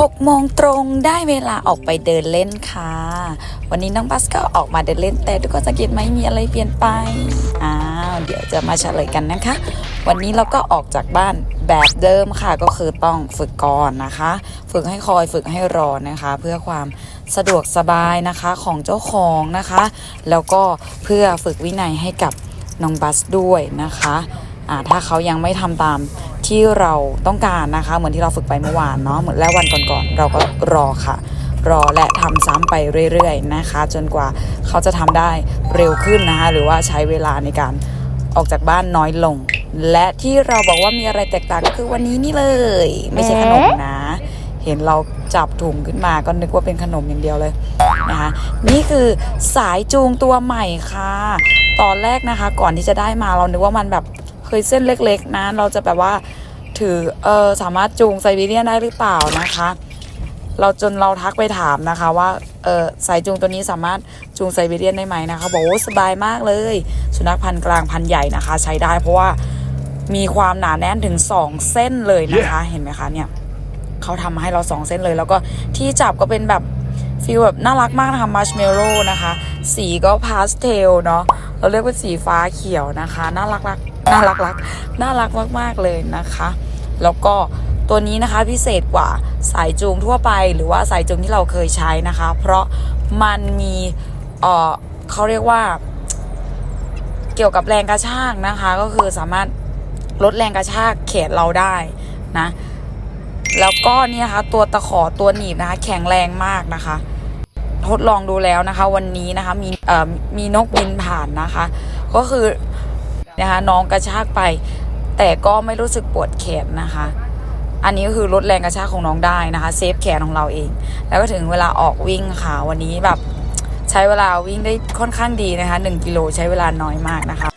6โมงตรงได้เวลาออกไปเดินเล่นค่ะ วันนี้น้องบัสก็ออกมาเดินเล่นแต่ทุกคนสังเกตไหมมีอะไรเปลี่ยนไปอ้าวเดี๋ยวจะมาเฉลยกันนะคะ วันนี้เราก็ออกจากบ้านแบบเดิมค่ะก็คือต้องฝึกก่อนนะคะ ฝึกให้คอยฝึกให้รอนะคะ เพื่อความสะดวกสบายนะคะของเจ้าของนะคะ แล้วก็เพื่อฝึกวินัยให้กับน้องบัสด้วยนะคะอ่าถ้าเขายังไม่ทำตาม ที่เราต้องการนะคะ เหมือนที่เราฝึกไปเมื่อวานเนาะเหมือนแล้ววันก่อนๆเราก็รอค่ะ รอและทำซ้ำไปเรื่อยๆนะคะ จนกว่าเขาจะทำได้เร็วขึ้นนะคะ หรือว่าใช้เวลาในการออกจากบ้านน้อยลง และที่เราบอกว่ามีอะไรแตกต่างก็คือวันนี้นี่เลย ไม่ใช่ขนมนะ เห็นเราจับถุงขึ้นมาก็นึกว่าเป็นขนมอย่างเดียวเลยนะคะ นี่คือสายจูงตัวใหม่ค่ะ ตอนแรกนะคะ ก่อนที่จะได้มาเรานึกว่ามันแบบเคยเส้นเล็ก ๆนะเราจะแบบว่า ถือเออสามารถจูงไซบีเรียนได้หรือเปล่านะคะ เราจนเราทักไปถามนะคะ ว่าเออสายจูงตัวนี้สามารถจูงไซบีเรียนได้ไหมนะคะบอกว่าสบายมากเลย สุนัขพันธุ์กลางพันธุ์ใหญ่นะคะ ใช้ได้เพราะว่ามีความหนาแน่นถึง 2 เส้นเลยนะคะเห็นไหมคะเนี่ยเขาทำมาให้เราสองเส้นเลย แล้วก็ที่จับก็เป็นแบบฟีลแบบน่ารักมากนะคะมาร์ชเมลโล่นะคะ สีก็พาสเทลเนาะเราเรียกว่าสีฟ้าเขียวนะคะ น่ารักรักน่ารักรักน่ารักมาก ๆ เลยนะคะ แล้วก็ตัวนี้นะคะพิเศษกว่าสายจูงทั่วไป หรือว่าสายจูงที่เราเคยใช้นะคะ เพราะมันมีเออเขาเรียกว่า เกี่ยวกับแรงกระชากนะคะ ก็คือสามารถลดแรงกระชากแขนเราได้นะ แล้วก็เนี่ยนะคะตัวตะขอตัวหนีบนะคะ แข็งแรงมากนะคะ ทดลองดูแล้วนะคะ วันนี้นะคะมีเอ่อมีนกบินผ่านนะคะ ก็คือนะคะน้องกระชากไป แต่ก็ไม่รู้สึกปวดแขนนะคะ อันนี้ก็คือลดแรงกระชากของน้องได้นะคะเซฟแขนของเราเอง แล้วก็ถึงเวลาออกวิ่งค่ะวันนี้แบบใช้เวลาวิ่งได้ค่อนข้างดีนะคะ1กิโลใช้เวลาน้อยมากนะคะ